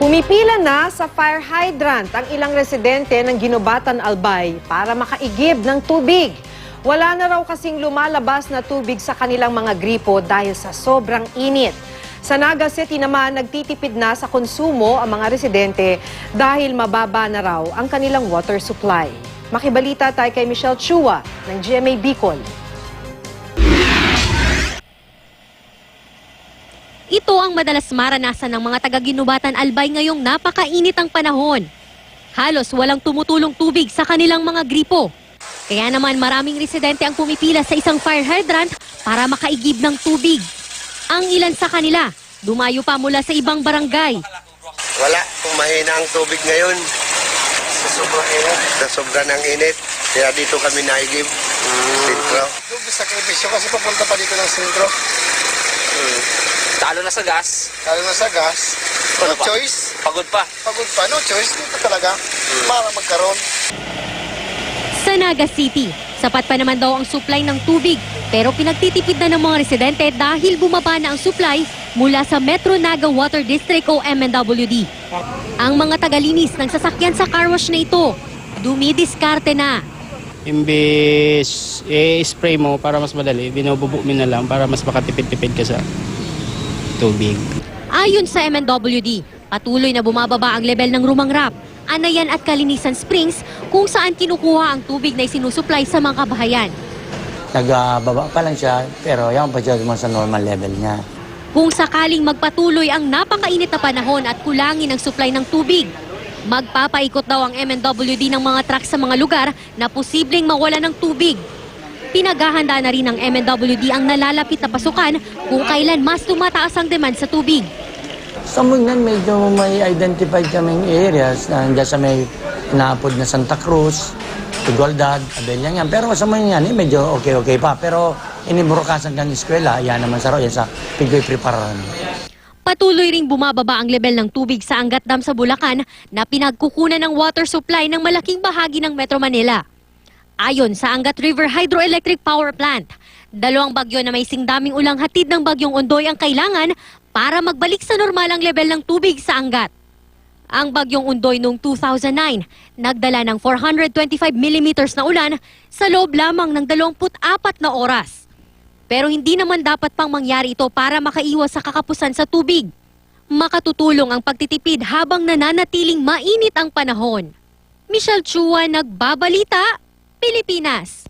Pumipila na sa fire hydrant ang ilang residente ng Ginubatan Albay para makaigib ng tubig. Wala na raw kasing lumalabas na tubig sa kanilang mga gripo dahil sa sobrang init. Sa Naga City naman, nagtitipid na sa konsumo ang mga residente dahil mababa na raw ang kanilang water supply. Makibalita tayo kay Michelle Chua ng GMA Bicol. Ito ang madalas maranasan ng mga taga-ginubatan Albay ngayong napakainit ang panahon. Halos walang tumutulong tubig sa kanilang mga gripo. Kaya naman maraming residente ang pumipila sa isang fire hydrant para makaigib ng tubig. Ang ilan sa kanila, dumayo pa mula sa ibang barangay. Wala, kung mahina ang tubig ngayon. Sa sobrang init? Sa sobrang ng init. Kaya dito kami naigib. Sintro. Yung sa kibisyo kasi papunta pa dito ng sentro. Talo na sa gas. Lalo na sa gas. No Ano pa? choice. Pagod pa. Pagod pa. No choice. Dito talaga. Para magkaroon. Sa Naga City, sapat pa naman daw ang supply ng tubig pero pinagtitipid na ng mga residente dahil bumaba na ang supply mula sa Metro Naga Water District o MNWD. Ang mga tagalinis ng sasakyan sa car wash na ito, dumidiskarte na. Imbis i-spray mo para mas madali, binububo mo na lang para mas makatipid-tipid ka sa tubig. Ayon sa MNWD, patuloy na bumababa ang level ng Rumangrap, Anayan at Kalinisan Springs kung saan kinukuha ang tubig na isinusupply sa mga kabahayan. Nagbaba pa lang siya, pero yan pa siya naman sa normal level niya. Kung sakaling magpatuloy ang napakainit na panahon at kulangin ang supply ng tubig, magpapaikot daw ang MNWD ng mga truck sa mga lugar na posibleng mawala ng tubig. Pinaghahanda na rin ng MNWD ang nalalapit na pasukan kung kailan mas tumataas ang demand sa tubig. Sa Mungan, medyo may identified kaming areas na nandiyan sa may naapod na Santa Cruz, Igualdad, Abelian yan. Pero sa Mungan, eh, medyo okay-okay pa. Pero inimurukasan kang eskwela, yan naman sa yan sa Pigoy Prepararan. Patuloy ring bumababa ang level ng tubig sa Angat Dam sa Bulacan na pinagkukunan ng water supply ng malaking bahagi ng Metro Manila. Ayon sa Angat River Hydroelectric Power Plant, dalawang bagyo na may singdaming ulang hatid ng bagyong Ondoy ang kailangan para magbalik sa normal ang level ng tubig sa Angat. Ang bagyong Undoy noong 2009, nagdala ng 425 millimeters na ulan sa loob lamang ng 24 na oras. Pero hindi naman dapat pang mangyari ito para makaiwas sa kakapusan sa tubig. Makatutulong ang pagtitipid habang nananatiling mainit ang panahon. Michelle Chua, Nagbabalita, Pilipinas.